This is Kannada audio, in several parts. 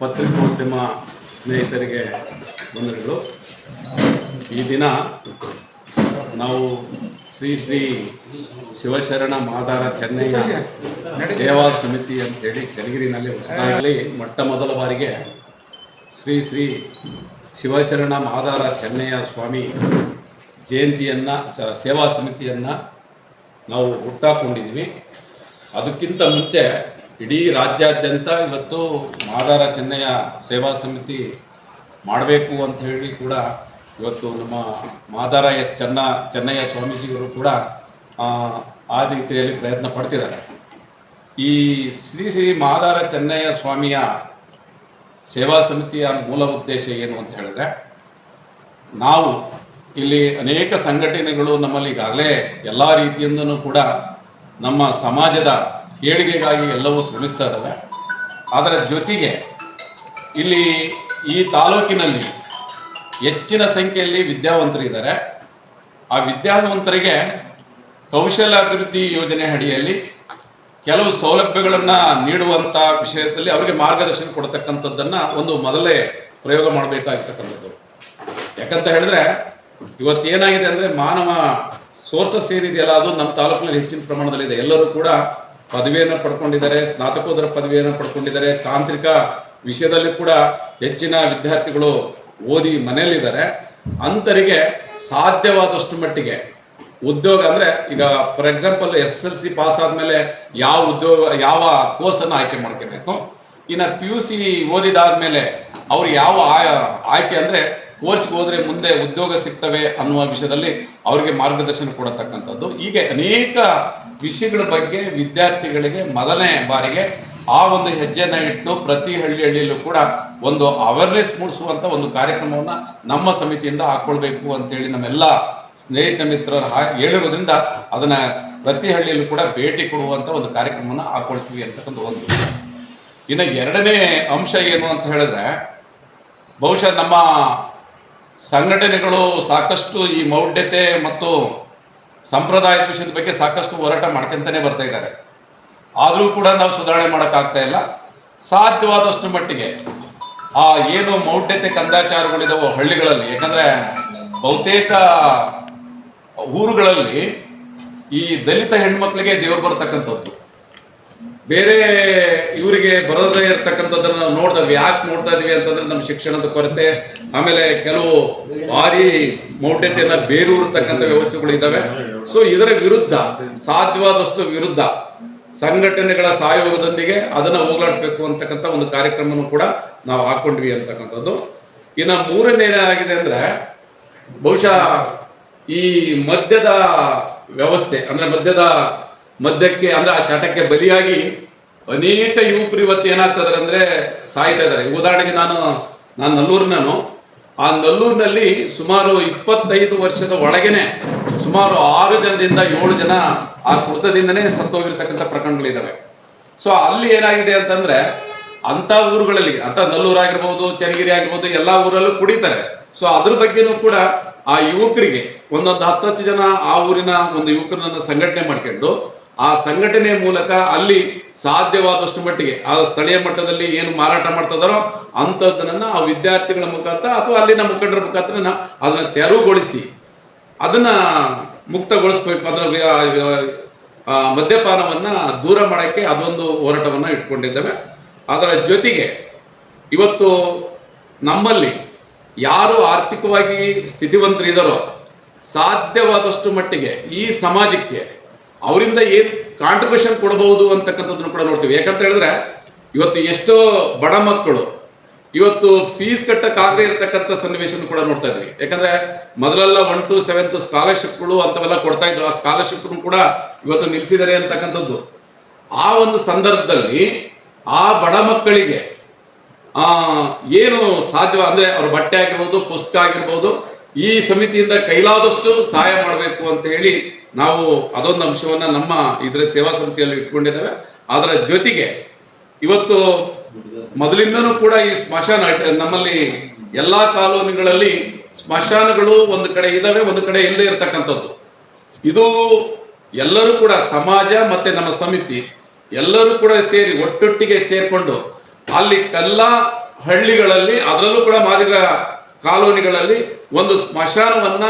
ಪತ್ರಿಕೋದ್ಯಮ ಸ್ನೇಹಿತರಿಗೆ ವಂದನೆಗಳು ಈ ದಿನ ನಾವು ಶ್ರೀ ಶ್ರೀ ಶಿವಶರಣ ಮಾದಾರ ಚೆನ್ನೈಯ ಸೇವಾ ಸಮಿತಿ ಅಂತೇಳಿ ಚನ್ನಗಿರಿನಲ್ಲಿ ಹೊಸದಾಗಲಿ, ಮೊಟ್ಟ ಮೊದಲ ಬಾರಿಗೆ ಶ್ರೀ ಶ್ರೀ ಶಿವಶರಣ ಮಾದಾರ ಚೆನ್ನಯ್ಯ ಸ್ವಾಮಿ ಜಯಂತಿಯನ್ನು ಸೇವಾ ಸಮಿತಿಯನ್ನು ನಾವು ಹುಟ್ಟಾಕೊಂಡಿದ್ದೀವಿ ಅದಕ್ಕಿಂತ ಮುಂಚೆ ಇಡೀ ರಾಜ್ಯಾದ್ಯಂತ ಇವತ್ತು ಮಾದಾರ ಚೆನ್ನಯ್ಯ ಸೇವಾ ಸಮಿತಿ ಮಾಡಬೇಕು ಅಂತ ಹೇಳಿ ಕೂಡ ಇವತ್ತು ನಮ್ಮ ಮಾದಾರ ಚನ್ನ ಚೆನ್ನ, ಚೆನ್ನಯ್ಯ ಸ್ವಾಮೀಜಿಗಳು ಕೂಡ ಆ ರೀತಿಯಲ್ಲಿ ಪ್ರಯತ್ನ ಪಡ್ತಿದ್ದಾರೆ. ಈ ಶ್ರೀ ಶ್ರೀ ಮಾದಾರ ಚೆನ್ನಯ್ಯ ಸ್ವಾಮಿಯ ಸೇವಾ ಸಮಿತಿಯ ಮೂಲ ಉದ್ದೇಶ ಏನು ಅಂತ ಹೇಳಿದ್ರೆ, ನಾವು ಇಲ್ಲಿ ಅನೇಕ ಸಂಘಟನೆಗಳು ನಮ್ಮಲ್ಲಿ ಈಗಾಗಲೇ ಎಲ್ಲ ರೀತಿಯಿಂದನೂ ಕೂಡ ನಮ್ಮ ಸಮಾಜದ ಏಳಿಗೆಗಾಗಿ ಎಲ್ಲವೂ ಶ್ರಮಿಸ್ತಾ ಇದ್ದಾವೆ ಅದರ ಜೊತೆಗೆ ಇಲ್ಲಿ ಈ ತಾಲೂಕಿನಲ್ಲಿ ಹೆಚ್ಚಿನ ಸಂಖ್ಯೆಯಲ್ಲಿ ವಿದ್ಯಾವಂತರಿದ್ದಾರೆ. ಆ ವಿದ್ಯಾವಂತರಿಗೆ ಕೌಶಲ್ಯಾಭಿವೃದ್ಧಿ ಯೋಜನೆ ಅಡಿಯಲ್ಲಿ ಕೆಲವು ಸೌಲಭ್ಯಗಳನ್ನು ನೀಡುವಂಥ ವಿಷಯದಲ್ಲಿ ಅವರಿಗೆ ಮಾರ್ಗದರ್ಶನ ಕೊಡ್ತಕ್ಕಂಥದ್ದನ್ನು ಒಂದು ಮೊದಲೇ ಪ್ರಯೋಗ ಮಾಡಬೇಕಾಗಿರ್ತಕ್ಕಂಥದ್ದು. ಯಾಕಂತ ಹೇಳಿದ್ರೆ ಇವತ್ತೇನಾಗಿದೆ ಅಂದರೆ ಮಾನವ ಸೋರ್ಸಸ್ ಏನಿದೆಯಲ್ಲ, ಅದು ನಮ್ಮ ತಾಲೂಕಿನಲ್ಲಿ ಹೆಚ್ಚಿನ ಪ್ರಮಾಣದಲ್ಲಿದೆ. ಎಲ್ಲರೂ ಕೂಡ ಪದವಿಯನ್ನು ಪಡ್ಕೊಂಡಿದ್ದಾರೆ, ಸ್ನಾತಕೋತ್ತರ ಪದವಿಯನ್ನು ಪಡ್ಕೊಂಡಿದ್ದಾರೆ. ತಾಂತ್ರಿಕ ವಿಷಯದಲ್ಲಿ ಕೂಡ ಹೆಚ್ಚಿನ ವಿದ್ಯಾರ್ಥಿಗಳು ಓದಿ ಮನೆಯಲ್ಲಿದ್ದಾರೆ. ಅಂಥರಿಗೆ ಸಾಧ್ಯವಾದಷ್ಟು ಮಟ್ಟಿಗೆ ಉದ್ಯೋಗ ಅಂದ್ರೆ ಈಗ for example S L C pass ಆದಮೇಲೆ ಯಾವ ಉದ್ಯೋಗ, ಯಾವ ಕೋರ್ಸನ್ನು ಆಯ್ಕೆ ಮಾಡ್ಕೋಬೇಕು. ಇನ್ನು ಪಿ ಯು ಸಿ ಓದಿದಾದ್ಮೇಲೆ ಅವ್ರು ಯಾವ ಆಯ- ಆಯ್ಕೆ ಅಂದ್ರೆ ಕೋರ್ಸ್ಗೆ ಹೋದ್ರೆ ಮುಂದೆ ಉದ್ಯೋಗ ಸಿಗ್ತವೆ ಅನ್ನುವ ವಿಷಯದಲ್ಲಿ ಅವರಿಗೆ ಮಾರ್ಗದರ್ಶನ ಕೊಡತಕ್ಕಂಥದ್ದು. ಹೀಗೆ ಅನೇಕ ವಿಷಯಗಳ ಬಗ್ಗೆ ವಿದ್ಯಾರ್ಥಿಗಳಿಗೆ ಮೊದಲನೇ ಬಾರಿಗೆ ಆ ಒಂದು ಹೆಜ್ಜೆನ ಇಟ್ಟು ಪ್ರತಿ ಹಳ್ಳಿ ಹಳ್ಳಿಯಲ್ಲೂ ಕೂಡ ಒಂದು ಅವೇರ್ನೆಸ್ ಮೂಡಿಸುವಂತ ಒಂದು ಕಾರ್ಯಕ್ರಮವನ್ನ ನಮ್ಮ ಸಮಿತಿಯಿಂದ ಹಾಕೊಳ್ಬೇಕು ಅಂತೇಳಿ ನಮ್ಮೆಲ್ಲ ಸ್ನೇಹಿತ ಮಿತ್ರರು ಹಾ- ಹೇಳಿರೋದ್ರಿಂದ ಅದನ್ನ ಪ್ರತಿ ಹಳ್ಳಿಯಲ್ಲೂ ಕೂಡ ಭೇಟಿ ಕೊಡುವಂತ ಒಂದು ಕಾರ್ಯಕ್ರಮವನ್ನು ಹಾಕೊಳ್ತೀವಿ ಅಂತಕ್ಕಂಥ ಒಂದು ಇನ್ನು ಎರಡನೇ ಅಂಶ ಏನು ಅಂತ ಹೇಳಿದ್ರೆ ಬಹುಶಃ ನಮ್ಮ ಸಂಘಟನೆಗಳು ಸಾಕಷ್ಟು ಈ ಮೌಢ್ಯತೆ ಮತ್ತು ಸಂಪ್ರದಾಯದ ವಿಷಯದ ಬಗ್ಗೆ ಸಾಕಷ್ಟು ಹೋರಾಟ ಮಾಡ್ಕೊಂತಾನೆ ಬರ್ತಾ ಇದ್ದಾರೆ. ಆದರೂ ಕೂಡ ನಾವು ಸುಧಾರಣೆ ಮಾಡೋಕ್ಕಾಗ್ತಾ ಇಲ್ಲ. ಸಾಧ್ಯವಾದಷ್ಟು ಮಟ್ಟಿಗೆ ಆ ಏನು ಮೌಢ್ಯತೆ ಕಂದಾಚಾರಗಳಿದವು ಹಳ್ಳಿಗಳಲ್ಲಿ, ಯಾಕಂದ್ರೆ ಬಹುತೇಕ ಊರುಗಳಲ್ಲಿ ಈ ದಲಿತ ಹೆಣ್ಮಕ್ಳಿಗೆ ದೇವರು ಬರ್ತಕ್ಕಂಥದ್ದು. ಬೇರೆ ಇವರಿಗೆ ಬರದೇ ಇರತಕ್ಕಂಥದ್ದನ್ನ ನಾವು ನೋಡ್ತಾ ಇದ್ವಿ. ಯಾಕೆ ನೋಡ್ತಾ ಇದೀವಿ ಅಂತಂದ್ರೆ ನಮ್ಮ ಶಿಕ್ಷಣದ ಕೊರತೆ. ಆಮೇಲೆ ಕೆಲವು ಭಾರಿ ಮೌಢ್ಯತೆಯನ್ನ ಬೇರೂರ್ತಕ್ಕಂಥ ವ್ಯವಸ್ಥೆಗಳು ಇದ್ದಾವೆ. ಸೊ ಇದರ ವಿರುದ್ಧ, ಸಾಧ್ಯವಾದಷ್ಟು ವಿರುದ್ಧ ಸಂಘಟನೆಗಳ ಸಹಯೋಗದೊಂದಿಗೆ ಅದನ್ನ ಹೋಗಲಾಡಿಸ್ಬೇಕು ಅಂತಕ್ಕಂಥ ಒಂದು ಕಾರ್ಯಕ್ರಮನೂ ಕೂಡ ನಾವು ಹಾಕೊಂಡ್ವಿ ಅಂತಕ್ಕಂಥದ್ದು. ಇನ್ನು ಮೂರನೇ ಏನಾಗಿದೆ ಅಂದ್ರೆ, ಬಹುಶಃ ಈ ಮದ್ಯದ ವ್ಯವಸ್ಥೆ, ಅಂದ್ರೆ ಮದ್ಯದ ಮದ್ಯಕ್ಕೆ ಅಂದ್ರೆ ಆ ಚಟಕ್ಕೆ ಬಲಿಯಾಗಿ ಅನೇಕ ಯುವಕರು ಇವತ್ತು ಏನಾಗ್ತದ ಅಂದ್ರೆ ಸಾಯ್ತಾ ಇದ್ದಾರೆ ಉದಾಹರಣೆಗೆ ನಾನು ನಾನು ನಲ್ಲೂರಿನನು ಆ ನಲ್ಲೂರಿನಲ್ಲಿ ಸುಮಾರು ಇಪ್ಪತ್ತೈದು ವರ್ಷದ ಒಳಗೇನೆ ಸುಮಾರು ಆರು ಜನದಿಂದ ಏಳು ಜನ ಆ ಕುರ್ತದಿಂದನೇ ಸತ್ತೋಗಿರ್ತಕ್ಕಂಥ ಪ್ರಕರಣಗಳಿದ್ದಾವೆ ಸೊ ಅಲ್ಲಿ ಏನಾಗಿದೆ ಅಂತಂದ್ರೆ ಅಂತ ಊರುಗಳಲ್ಲಿ ಅಂತ ನಲ್ಲೂರು ಆಗಿರ್ಬೋದು, ಚನ್ನಗಿರಿ ಆಗಿರ್ಬೋದು, ಎಲ್ಲಾ ಊರಲ್ಲೂ ಕುಡಿತಾರೆ. ಸೊ ಅದ್ರ ಬಗ್ಗೆನೂ ಕೂಡ ಆ ಯುವಕರಿಗೆ ಒಂದೊಂದು ಹತ್ತತ್ತು ಜನ ಆ ಊರಿನ ಒಂದು ಯುವಕರನ್ನ ಸಂಘಟನೆ ಮಾಡ್ಕೊಂಡು ಆ ಸಂಘಟನೆ ಮೂಲಕ ಅಲ್ಲಿ ಸಾಧ್ಯವಾದಷ್ಟು ಮಟ್ಟಿಗೆ, ಆ ಸ್ಥಳೀಯ ಮಟ್ಟದಲ್ಲಿ ಏನು ಮಾರಾಟ ಮಾಡ್ತದಾರೋ ಅಂಥದ್ದನ್ನ ಆ ವಿದ್ಯಾರ್ಥಿಗಳ ಮುಖಾಂತರ ಅಥವಾ ಅಲ್ಲಿನ ಮುಖಂಡರ ಮುಖಾಂತರ ಅದನ್ನ ತೆರವುಗೊಳಿಸಿ, ಅದನ್ನ ಮುಕ್ತಗೊಳಿಸ್ಬೇಕು ಅದರ ಮದ್ಯಪಾನವನ್ನ ದೂರ ಮಾಡಕ್ಕೆ ಅದೊಂದು ಹೋರಾಟವನ್ನ ಇಟ್ಕೊಂಡಿದ್ದೇವೆ. ಅದರ ಜೊತೆಗೆ ಇವತ್ತು ನಮ್ಮಲ್ಲಿ ಯಾರು ಆರ್ಥಿಕವಾಗಿ ಸ್ಥಿತಿವಂತರಿದ್ದಾರೋ ಸಾಧ್ಯವಾದಷ್ಟು ಮಟ್ಟಿಗೆ ಈ ಸಮಾಜಕ್ಕೆ ಅವರಿಂದ ಏನು ಕಾಂಟ್ರಿಬ್ಯೂಷನ್ ಕೊಡಬಹುದು ಅಂತಕ್ಕಂಥದ್ದನ್ನು ಕೂಡ ನೋಡ್ತೀವಿ. ಯಾಕಂತ ಹೇಳಿದ್ರೆ, ಇವತ್ತು ಎಷ್ಟೋ ಬಡ ಮಕ್ಕಳು, ಇವತ್ತು ಫೀಸ್ ಕಟ್ಟಕ್ಕಾಗದೇ ಇರತಕ್ಕಂಥ ಸನ್ನಿವೇಶನ ಕೂಡ ನೋಡ್ತಾ ಇದ್ವಿ. ಯಾಕಂದ್ರೆ, ಮೊದಲೆಲ್ಲ ಒನ್ ಟು ಸೆವೆಂತ್ ಸ್ಕಾಲರ್ಶಿಪ್ಗಳು ಅಂತವೆಲ್ಲ ಕೊಡ್ತಾ ಇದ್ರು. ಆ ಸ್ಕಾಲರ್ಶಿಪ್ ಕೂಡ ಇವತ್ತು ನಿಲ್ಲಿಸಿದ್ದಾರೆ ಅಂತಕ್ಕಂಥದ್ದು. ಆ ಒಂದು ಸಂದರ್ಭದಲ್ಲಿ, ಆ ಬಡ ಮಕ್ಕಳಿಗೆ, ಆ, ಏನು ಸಾಧ್ಯ ಅಂದ್ರೆ, ಅವ್ರ ಬಟ್ಟೆ ಆಗಿರ್ಬೋದು, ಪುಸ್ತಕ ಆಗಿರ್ಬೋದು ಈ ಸಮಿತಿಯಿಂದ ಕೈಲಾದಷ್ಟು ಸಹಾಯ ಮಾಡಬೇಕು ಅಂತ ಹೇಳಿ ನಾವು ಅದೊಂದು ಅಂಶವನ್ನ ನಮ್ಮ ಇದ್ರ ಸೇವಾ ಸಮಿತಿಯಲ್ಲಿ ಇಟ್ಕೊಂಡಿದ್ದೇವೆ. ಅದರ ಜೊತೆಗೆ ಇವತ್ತು ಮೊದಲಿಂದನೂ ಕೂಡ ಈ ಸ್ಮಶಾನ, ನಮ್ಮಲ್ಲಿ ಎಲ್ಲಾ ಕಾಲೋನಿಗಳಲ್ಲಿ ಸ್ಮಶಾನಗಳು ಒಂದು ಕಡೆ ಇದಾವೆ ಒಂದು ಕಡೆ ಇಲ್ಲದೆ ಇರತಕ್ಕಂಥದ್ದು. ಇದು ಎಲ್ಲರೂ ಕೂಡ ಸಮಾಜ ಮತ್ತೆ ನಮ್ಮ ಸಮಿತಿ ಎಲ್ಲರೂ ಕೂಡ ಸೇರಿ ಒಟ್ಟೊಟ್ಟಿಗೆ ಸೇರ್ಕೊಂಡು ಅಲ್ಲಿ ಎಲ್ಲ ಹಳ್ಳಿಗಳಲ್ಲಿ ಅದರಲ್ಲೂ ಕೂಡ ಮಾದಿಗ ಕಾಲೋನಿಗಳಲ್ಲಿ ಒಂದು ಸ್ಮಶಾನವನ್ನ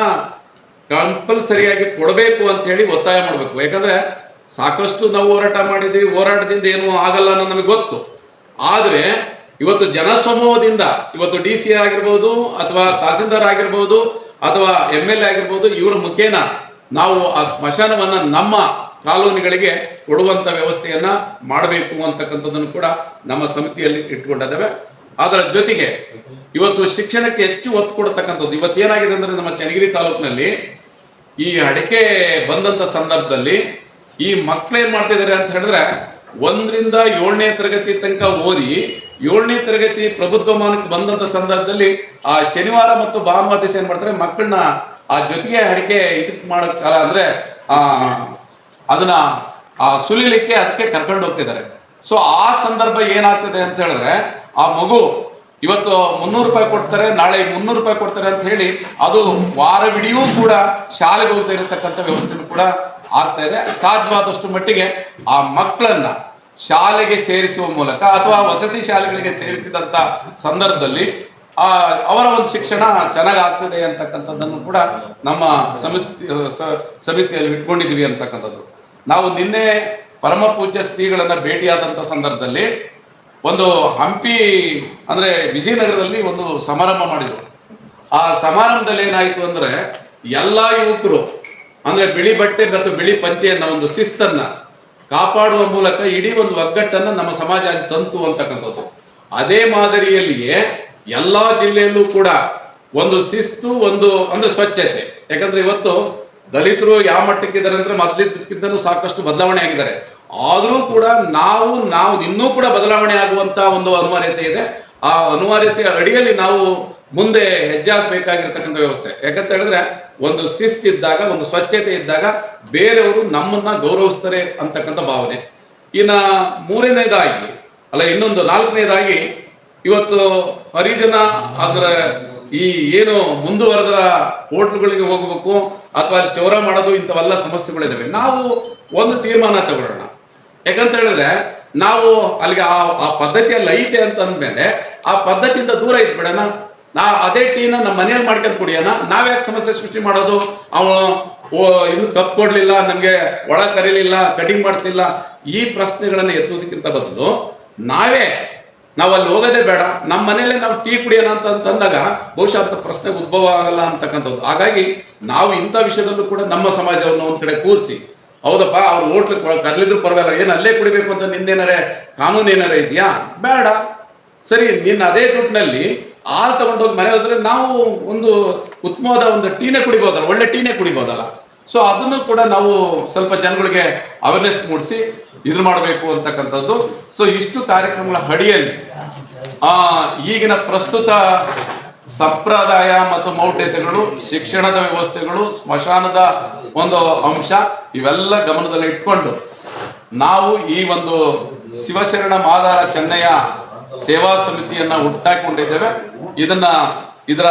ಕಂಪಲ್ಸರಿಯಾಗಿ ಕೊಡಬೇಕು ಅಂತ ಹೇಳಿ ಒತ್ತಾಯ ಮಾಡಬೇಕು. ಯಾಕಂದ್ರೆ ಸಾಕಷ್ಟು ನಾವು ಹೋರಾಟ ಮಾಡಿದ್ವಿ, ಹೋರಾಟದಿಂದ ಏನು ಆಗಲ್ಲ ಅನ್ನೋ ನಮಗೆ ಗೊತ್ತು. ಆದ್ರೆ ಇವತ್ತು ಜನಸಮೂಹದಿಂದ, ಇವತ್ತು ಡಿ ಸಿ ಆಗಿರ್ಬೋದು, ಅಥವಾ ತಹಸೀಲ್ದಾರ್ ಆಗಿರ್ಬೋದು, ಅಥವಾ ಎಂ ಎಲ್ ಎ ಆಗಿರ್ಬೋದು, ಇವರ ಮುಖೇನ ನಾವು ಆ ಸ್ಮಶಾನವನ್ನ ನಮ್ಮ ಕಾಲೋನಿಗಳಿಗೆ ಕೊಡುವಂತ ವ್ಯವಸ್ಥೆಯನ್ನ ಮಾಡಬೇಕು ಅಂತಕ್ಕಂಥದ್ದನ್ನು ಕೂಡ ನಮ್ಮ ಸಮಿತಿಯಲ್ಲಿ ಇಟ್ಕೊಂಡಿದ್ದೇವೆ ಅದರ ಜೊತೆಗೆ ಇವತ್ತು ಶಿಕ್ಷಣಕ್ಕೆ ಹೆಚ್ಚು ಒತ್ತು ಕೊಡತಕ್ಕಂಥದ್ದು ಇವತ್ತು ಏನಾಗಿದೆ ಅಂದ್ರೆ ನಮ್ಮ ಚನ್ನಗಿರಿ ತಾಲೂಕಿನಲ್ಲಿ ಈ ಅಡಿಕೆ ಬಂದಂತ ಸಂದರ್ಭದಲ್ಲಿ ಈ ಮಕ್ಳು ಏನ್ ಮಾಡ್ತಿದ್ದಾರೆ ಅಂತ ಹೇಳಿದ್ರೆ ಒಂದರಿಂದ ಏಳನೇ ತರಗತಿ ತನಕ ಓದಿ ಏಳನೇ ತರಗತಿ ಪ್ರಬುದ್ಧಮಾನಕ್ಕೆ ಬಂದಂತ ಸಂದರ್ಭದಲ್ಲಿ ಆ ಶನಿವಾರ ಮತ್ತು ಭಾನುವಾರ ದಿವಸ ಏನ್ ಮಾಡ್ತಾರೆ? ಮಕ್ಕಳನ್ನ ಆ ಜೊತೆಗೆ ಅಡಿಕೆ ಇದಕ್ಕೆ ಕಾಲ ಅಂದ್ರೆ ಆ ಅದನ್ನ ಆ ಸುಲಿಲಿಕ್ಕೆ ಅದಕ್ಕೆ ಕರ್ಕೊಂಡು ಹೋಗ್ತಿದ್ದಾರೆ. ಸೊ ಆ ಸಂದರ್ಭ ಏನಾಗ್ತದೆ ಅಂತ ಹೇಳಿದ್ರೆ ಆ ಮಗು ಇವತ್ತು ಮುನ್ನೂರು ರೂಪಾಯಿ ಕೊಡ್ತಾರೆ, ನಾಳೆ ಮುನ್ನೂರು ರೂಪಾಯಿ ಕೊಡ್ತಾರೆ ಅಂತ ಹೇಳಿ ಅದು ವಾರವಿಡಿಯೂ ಕೂಡ ಶಾಲೆಗೆ ಹೋಗ್ತಾ ಇರತಕ್ಕಂಥ ವ್ಯವಸ್ಥೆನೂ ಕೂಡ ಆಗ್ತಾ ಇದೆ. ಸಾಧ್ಯವಾದಷ್ಟು ಮಟ್ಟಿಗೆ ಆ ಮಕ್ಕಳನ್ನ ಶಾಲೆಗೆ ಸೇರಿಸುವ ಮೂಲಕ ಅಥವಾ ವಸತಿ ಶಾಲೆಗಳಿಗೆ ಸೇರಿಸಿದಂತ ಸಂದರ್ಭದಲ್ಲಿ, ಆ, ಅವರ ಒಂದು ಶಿಕ್ಷಣ ಚೆನ್ನಾಗಿ ಆಗ್ತದೆ ಅಂತಕ್ಕಂಥದ್ದನ್ನು ಕೂಡ ನಮ್ಮ ಸಮಿತಿ ಸಮಿತಿಯಲ್ಲಿ ಇಟ್ಕೊಂಡಿದೀವಿ ಅಂತಕ್ಕಂಥದ್ದು. ನಾವು ನಿನ್ನೆ ಪರಮ ಪೂಜ್ಯ ಶ್ರೀಗಳನ್ನ ಭೇಟಿಯಾದಂತ ಸಂದರ್ಭದಲ್ಲಿ ಒಂದು ಹಂಪಿ ಅಂದ್ರೆ ವಿಜಯನಗರದಲ್ಲಿ ಒಂದು ಸಮಾರಂಭ ಮಾಡಿದ್ರು. ಆ ಸಮಾರಂಭದಲ್ಲಿ ಏನಾಯ್ತು ಅಂದ್ರೆ ಎಲ್ಲಾ ಯುವಕರು ಅಂದ್ರೆ ಬಿಳಿ ಬಟ್ಟೆ ಮತ್ತು ಬಿಳಿ ಪಂಚೆಯನ್ನ ಒಂದು ಶಿಸ್ತನ್ನ ಕಾಪಾಡುವ ಮೂಲಕ ಇಡೀ ಒಂದು ಒಗ್ಗಟ್ಟನ್ನ ನಮ್ಮ ಸಮಾಜ ತಂತು ಅಂತಕ್ಕಂಥದ್ದು. ಅದೇ ಮಾದರಿಯಲ್ಲಿಯೇ ಎಲ್ಲಾ ಜಿಲ್ಲೆಯಲ್ಲೂ ಕೂಡ ಒಂದು ಶಿಸ್ತು, ಒಂದು ಅಂದ್ರೆ ಸ್ವಚ್ಛತೆ. ಯಾಕಂದ್ರೆ ಇವತ್ತು ದಲಿತರು ಯಾವ ಮಟ್ಟಕ್ಕಿದ್ದಾರೆ ಅಂದ್ರೆ ಮೊದಲಿದ್ದಕ್ಕಿಂತನೂ ಸಾಕಷ್ಟು ಬದಲಾವಣೆ ಆಗಿದ್ದಾರೆ. ಆದರೂ ಕೂಡ ನಾವು ನಾವು ಇನ್ನೂ ಕೂಡ ಬದಲಾವಣೆ ಆಗುವಂತ ಒಂದು ಅನಿವಾರ್ಯತೆ ಇದೆ. ಆ ಅನಿವಾರ್ಯತೆ ಅಡಿಯಲ್ಲಿ ನಾವು ಮುಂದೆ ಹೆಜ್ಜೆ ಹಾಕ್ಬೇಕಾಗಿರ್ತಕ್ಕಂಥ ವ್ಯವಸ್ಥೆ. ಯಾಕಂತ ಹೇಳಿದ್ರೆ, ಒಂದು ಶಿಸ್ತಿದ್ದಾಗ, ಒಂದು ಸ್ವಚ್ಛತೆ ಇದ್ದಾಗ ಬೇರೆಯವರು ನಮ್ಮನ್ನ ಗೌರವಿಸ್ತಾರೆ ಅಂತಕ್ಕಂಥ ಭಾವನೆ. ಇನ್ನ ಮೂರನೇದಾಗಿ, ಅಲ್ಲ ಇನ್ನೊಂದು ನಾಲ್ಕನೇದಾಗಿ, ಇವತ್ತು ಹರಿಜನ ಅದರ ಈ ಏನು ಮುಂದುವರೆದ್ರ ಹೋಟ್ಲುಗಳಿಗೆ ಹೋಗಬೇಕು, ಅಥವಾ ಅಲ್ಲಿ ಚೌರ ಮಾಡೋದು ಇಂಥವೆಲ್ಲ ಸಮಸ್ಯೆಗಳಿದ್ದಾವೆ ನಾವು ಒಂದು ತೀರ್ಮಾನ ತಗೊಳ್ಳೋಣ. ಯಾಕಂತ ಹೇಳಿದ್ರೆ, ನಾವು ಅಲ್ಲಿಗೆ ಆ ಆ ಪದ್ಧತಿಯಲ್ಲಿ ಐತೆ ಅಂತ ಅಂದ್ಮೇಲೆ, ಆ ಪದ್ಧತಿಯಿಂದ ದೂರ ಇದ್ಬಿಡೋಣ. ನಾ ಅದೇ ಟೀನ ನಮ್ಮ ಮನೆಯಲ್ಲಿ ಮಾಡ್ಕೊಂಡ್ ಕುಡಿಯೋಣ. ನಾವ್ಯಾಕೆ ಸಮಸ್ಯೆ ಸೃಷ್ಟಿ ಮಾಡೋದು? ಅವನು ಇನ್ನು ಕಪ್ ಕೊಡ್ಲಿಲ್ಲ, ನಮ್ಗೆ ಒಳ ಕರೀಲಿಲ್ಲ, ಕಟಿಂಗ್ ಮಾಡ್ತಿಲ್ಲ. ಈ ಪ್ರಶ್ನೆಗಳನ್ನ ಎತ್ತುವುದಕ್ಕಿಂತ ಬದಲು ನಾವೇ ನಾವು ಅಲ್ಲಿ ಹೋಗೋದೇ ಬೇಡ. ನಮ್ಮ ಮನೇಲೆ ನಾವು ಟೀ ಕುಡಿಯೋಣ ಅಂತ ಅಂತಂದಾಗ ಬಹುಶಃ ಅಂತ ಪ್ರಶ್ನೆ ಉದ್ಭವ ಆಗಲ್ಲ ಅಂತಕ್ಕಂಥದ್ದು. ಹಾಗಾಗಿ ನಾವು ಇಂಥ ವಿಷಯದಲ್ಲೂ ಕೂಡ ನಮ್ಮ ಸಮಾಜವನ್ನು ಒಂದ್ ಕಡೆ ಕೂರಿಸಿ ಹೌದಪ್ಪ, ಅವ್ರು ಹೋಟ್ಲ್ ಕರ್ಲಿದ್ರು ಪರವಾಗಿಲ್ಲ. ಏನು ಅಲ್ಲೇ ಕುಡಿಬೇಕು ಅಂತ ನಿಂದೇನಾರೆ? ಕಾನೂನು ಏನಾರ ಇದೆಯಾ? ಬೇಡ. ಸರಿ, ನಿನ್ನ ಅದೇ ದುಡ್ಡಿನಲ್ಲಿ ಹಾಲು ತಗೊಂಡೋಗಿ ಮನೆ ಹೋದ್ರೆ ನಾವು ಒಂದು ಉತ್ತಮವಾದ ಒಂದು ಟೀನೇ ಕುಡಿಬೋದಲ್ಲ, ಒಳ್ಳೆ ಟೀನೇ ಕುಡಿಬೋದಲ್ಲ. ಸೊ ಅದನ್ನು ಕೂಡ ನಾವು ಸ್ವಲ್ಪ ಜನಗಳಿಗೆ ಅವೇರ್ನೆಸ್ ಮೂಡಿಸಿ ಇದು ಮಾಡಬೇಕು ಅಂತಕ್ಕಂಥದ್ದು. ಸೊ ಇಷ್ಟು ಕಾರ್ಯಕ್ರಮಗಳ ಅಡಿಯಲ್ಲಿ, ಆ, ಈಗಿನ ಪ್ರಸ್ತುತ ಸಂಪ್ರದಾಯ ಮತ್ತು ಮೌಢ್ಯತೆಗಳು, ಶಿಕ್ಷಣದ ವ್ಯವಸ್ಥೆಗಳು, ಸ್ಮಶಾನದ ಒಂದು ಅಂಶ, ಇವೆಲ್ಲ ಗಮನದಲ್ಲಿ ಇಟ್ಕೊಂಡು ನಾವು ಈ ಒಂದು ಶಿವಶರಣ ಮಾದಾರ ಚೆನ್ನಯ್ಯ ಸೇವಾ ಸಮಿತಿಯನ್ನ ಹುಟ್ಟಾಕೊಂಡಿದ್ದೇವೆ. ಇದನ್ನ ಇದರ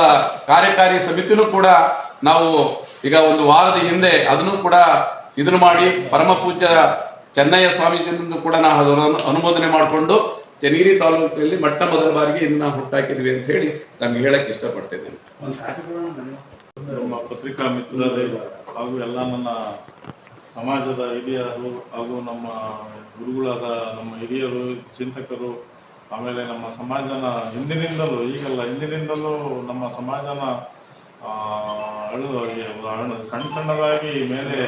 ಕಾರ್ಯಕಾರಿ ಸಮಿತಿನೂ ಕೂಡ ನಾವು ಈಗ ಒಂದು ವಾರದ ಹಿಂದೆ ಅದನ್ನು ಕೂಡ ಇದನ್ನು ಮಾಡಿ ಪರಮ ಪೂಜ್ಯ ಚೆನ್ನಯ್ಯ ಸ್ವಾಮೀಜಿಯಿಂದ ಕೂಡ ನಾವು ಅದನ್ನು ಅನುಮೋದನೆ ಮಾಡಿಕೊಂಡು ಚನ್ನಗಿರಿ ತಾಲೂಕಿನಲ್ಲಿ ಮೊಟ್ಟ ಮೊದಲ ಬಾರಿಗೆ ಇದನ್ನ ಹುಟ್ಟಾಕಿದ್ವಿ ಅಂತ ಹೇಳಿ ನಾನು ಹೇಳಕ್ ಇಷ್ಟಪಡ್ತಿದ್ದೇನೆ ನಮ್ಮ ಪತ್ರಿಕಾ ಮಿತ್ರರೇ ಹಾಗೂ ಎಲ್ಲ ನನ್ನ ಸಮಾಜದ ಹಿರಿಯರು ಹಾಗೂ ನಮ್ಮ ಗುರುಗಳಾದ ನಮ್ಮ ಹಿರಿಯರು ಚಿಂತಕರು ಆಮೇಲೆ ನಮ್ಮ ಸಮಾಜನ ಹಿಂದಿನಿಂದಲೂ ಈಗಲ್ಲ ಹಿಂದಿನಿಂದಲೂ ನಮ್ಮ ಸಮಾಜನ ಅಳು ಅಳು ಸಣ್ಣ ಸಣ್ಣದಾಗಿ ಮೇಲೆ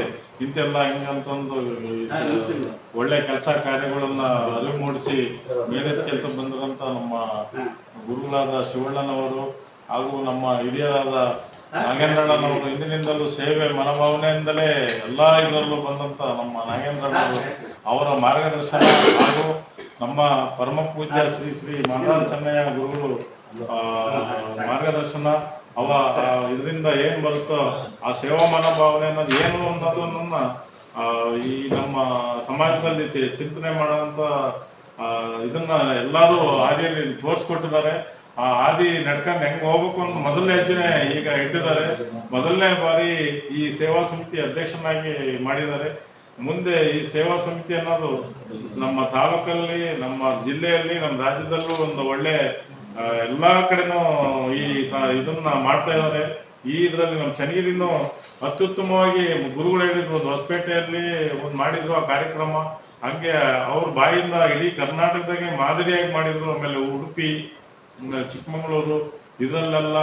ಇಂತೆಲ್ಲ ಹಿಂಗಂತಂದು ಒಳ್ಳೆ ಕೆಲಸ ಕಾರ್ಯಗಳನ್ನ ಅರಿವು ಮೂಡಿಸಿ ಮೇಲೆತ್ಕೊಂತ ಬಂದಿರಂತ ನಮ್ಮ ಗುರುಗಳಾದ ಶಿವಣ್ಣನವರು ಹಾಗೂ ನಮ್ಮ ಹಿರಿಯರಾದ ನಾಗೇಂದ್ರಣ್ಣನವರು ಇಂದಿನಿಂದಲೂ ಸೇವೆ ಮನೋಭಾವನೆಯಿಂದಲೇ ಎಲ್ಲಾ ಇದರಲ್ಲೂ ಬಂದಂತ ನಮ್ಮ ನಾಗೇಂದ್ರಣ್ಣವರು ಅವರ ಮಾರ್ಗದರ್ಶನ ಹಾಗೂ ನಮ್ಮ ಪರಮ ಪೂಜ್ಯ ಶ್ರೀ ಶ್ರೀ ಮಹಾರಾಜ ಚೆನ್ನಯ್ಯ ಗುರುಗಳು ಆ, ಮಾರ್ಗದರ್ಶನ ಅವ ಇದರಿಂದ ಏನ್ ಬರುತ್ತೋ ಆ ಸೇವಾ ಮನೋಭಾವನೆ ಅನ್ನೋದು ಏನು ಅನ್ನೋದನ್ನ ಈ ನಮ್ಮ ಸಮಾಜದಲ್ಲಿ ಚಿಂತನೆ ಮಾಡುವಂತ ಇದನ್ನ ಎಲ್ಲರೂ ಹಾದಿಯಲ್ಲಿ ತೋರಿಸ್ಕೊಟ್ಟಿದ್ದಾರೆ. ಆ ಹಾದಿ ನಡ್ಕೊಂಡು ಹೆಂಗ್ ಹೋಗ್ಬೇಕು ಅಂತ ಮೊದಲನೇ ಹೆಜ್ಜೆನೆ ಈಗ ಇಟ್ಟಿದ್ದಾರೆ. ಮೊದಲನೇ ಬಾರಿ ಈ ಸೇವಾ ಸಮಿತಿ ಅಧ್ಯಕ್ಷನಾಗಿ ಮಾಡಿದ್ದಾರೆ. ಮುಂದೆ ಈ ಸೇವಾ ಸಮಿತಿ ಅನ್ನೋದು ನಮ್ಮ ತಾಲೂಕಲ್ಲಿ, ನಮ್ಮ ಜಿಲ್ಲೆಯಲ್ಲಿ, ನಮ್ಮ ರಾಜ್ಯದಲ್ಲೂ ಒಂದು ಒಳ್ಳೆ ಎಲ್ಲಾ ಕಡೆನೂ ಈ ಇದನ್ನ ಮಾಡ್ತಾ ಇದ್ದಾರೆ. ಈ ಇದರಲ್ಲಿ ನಮ್ಮ ಚನ್ನಗಿರಿನೂ ಅತ್ಯುತ್ತಮವಾಗಿ ಗುರುಗಳು ಹೇಳಿದ್ರು ಒಂದು ಹೊಸಪೇಟೆಯಲ್ಲಿ ಒಂದು ಮಾಡಿದ್ರು ಆ ಕಾರ್ಯಕ್ರಮ. ಹಂಗೆ ಅವ್ರ ಬಾಯಿಂದ ಇಡೀ ಕರ್ನಾಟಕದಾಗೆ ಮಾದರಿಯಾಗಿ ಮಾಡಿದ್ರು, ಆಮೇಲೆ ಉಡುಪಿ ಚಿಕ್ಕಮಗಳೂರು. ಇದರಲ್ಲೆಲ್ಲ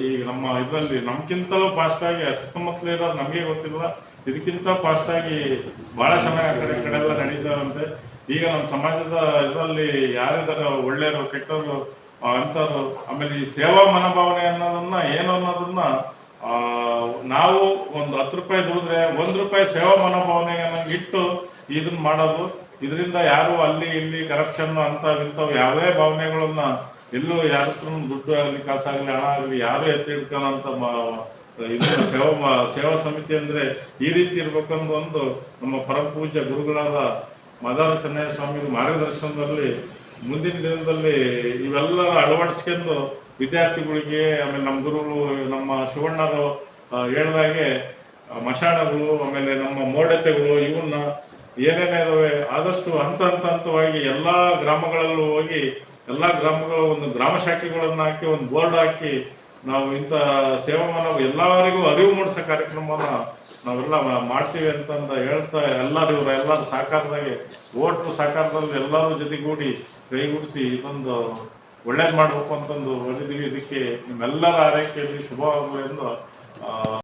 ಈ ನಮ್ಮ ಇದರಲ್ಲಿ ನಮ್ಗಿಂತಲೂ ಫಾಸ್ಟ್ ಆಗಿ ಸುತ್ತಮುತ್ತಲ ಇರೋ ನಮಗೆ ಗೊತ್ತಿಲ್ಲ. ಇದಕ್ಕಿಂತ ಫಾಸ್ಟ್ ಆಗಿ ಬಹಳ ಚೆನ್ನಾಗಿ ಕಡೆ ಕಡೆ ಎಲ್ಲ ನಡೀತಾರಂತೆ ಈಗ ನಮ್ಮ ಸಮಾಜದ ಇದರಲ್ಲಿ ಯಾರಿದ್ದಾರೆ ಒಳ್ಳೆಯವರು ಕೆಟ್ಟವರು ಅಂತವ್ರು ಆಮೇಲೆ ಈ ಸೇವಾ ಮನೋಭಾವನೆ ಅನ್ನೋದನ್ನ ಏನು ಅನ್ನೋದನ್ನ ಆ, ನಾವು ಒಂದು ಹತ್ತು ರೂಪಾಯಿ ದುಡಿದ್ರೆ ಒಂದ್ ರೂಪಾಯಿ ಸೇವಾ ಮನೋಭಾವನೆ ಇಟ್ಟು ಇದನ್ನ ಮಾಡೋದು ಇದರಿಂದ ಯಾರು ಅಲ್ಲಿ ಇಲ್ಲಿ ಕರಪ್ಷನ್ ಅಂತ ಇಂಥವು ಯಾವುದೇ ಭಾವನೆಗಳನ್ನ ಎಲ್ಲೂ ಯಾರ ದುಡ್ಡು ಆಗಲಿ ಕಾಸಾಗಲಿ ಹಣ ಆಗಲಿ ಯಾರು ಎತ್ತಿ ಇದನ್ನ ಸೇವಾ ಸೇವಾ ಸಮಿತಿ ಅಂದ್ರೆ ಈ ರೀತಿ ಇರ್ಬೇಕಂದು ಒಂದು ನಮ್ಮ ಪರಮ ಪೂಜ್ಯ ಗುರುಗಳಾದ ಮದಾರ ಚೆನ್ನಯ್ಯ ಸ್ವಾಮಿ ಮಾರ್ಗದರ್ಶನದಲ್ಲಿ ಮುಂದಿನ ದಿನದಲ್ಲಿ ಇವೆಲ್ಲ ಅಳವಡಿಸ್ಕೊಂಡು ವಿದ್ಯಾರ್ಥಿಗಳಿಗೆ, ಆಮೇಲೆ ನಮ್ಮ ಗುರುಗಳು, ನಮ್ಮ ಶಿವಣ್ಣರು ಹೇಳ್ದಾಗೆ ಮಶಾಣಗಳು, ಆಮೇಲೆ ನಮ್ಮ ಮೋಡತೆಗಳು ಇವನ್ನ ಏನೇನೇ ಇದಾವೆ, ಆದಷ್ಟು ಹಂತ ಹಂತ ಹಂತವಾಗಿ ಎಲ್ಲಾ ಗ್ರಾಮಗಳಲ್ಲೂ ಹೋಗಿ ಎಲ್ಲಾ ಗ್ರಾಮಗಳು ಒಂದು ಗ್ರಾಮ ಶಾಖೆಗಳನ್ನು ಹಾಕಿ, ಒಂದು ಬೋರ್ಡ್ ಹಾಕಿ, ನಾವು ಇಂಥ ಸೇವಾ ಮನೋ ಎಲ್ಲರಿಗೂ ಅರಿವು ಮೂಡಿಸೋ ಕಾರ್ಯಕ್ರಮವನ್ನ ನಾವೆಲ್ಲ ಮಾಡ್ತೀವಿ ಅಂತಂದ ಹೇಳ್ತಾ ಎಲ್ಲರೂ, ಇವ್ರ ಎಲ್ಲರ ಸಹಕಾರದಾಗೆ ಓಟ್ ಸಹಕಾರದಲ್ಲಿ ಎಲ್ಲರೂ ಜೊತೆಗೂಡಿ ಕೈಗೂಡಿಸಿ ಇದೊಂದು ಒಳ್ಳೇದ್ ಮಾಡ್ಬೇಕು ಅಂತಂದು ಹೊರದಿವಿ ಇದಕ್ಕೆ ನಿಮ್ಮೆಲ್ಲರ ಆರೈಕೆಯಲ್ಲಿ ಶುಭವಾಗಲಿ ಎಂದು